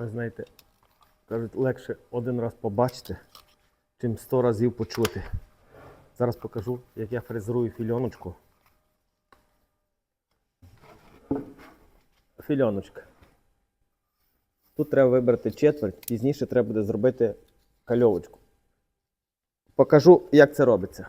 Ви знаєте, кажуть, легше один раз побачити, чим сто разів почути. Зараз покажу, як я фрезерую фільоночку. Фільоночка. Тут треба вибрати четверть, пізніше треба буде зробити кальовочку. Покажу, як це робиться.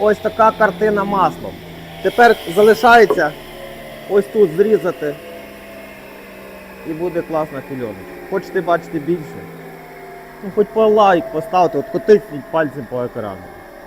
Ось така картина маслом. Тепер залишається ось тут зрізати. І буде класна кульоночка. Хочете бачити більше? Ну хоч по лайк поставте, от котисніть пальцем по екрану.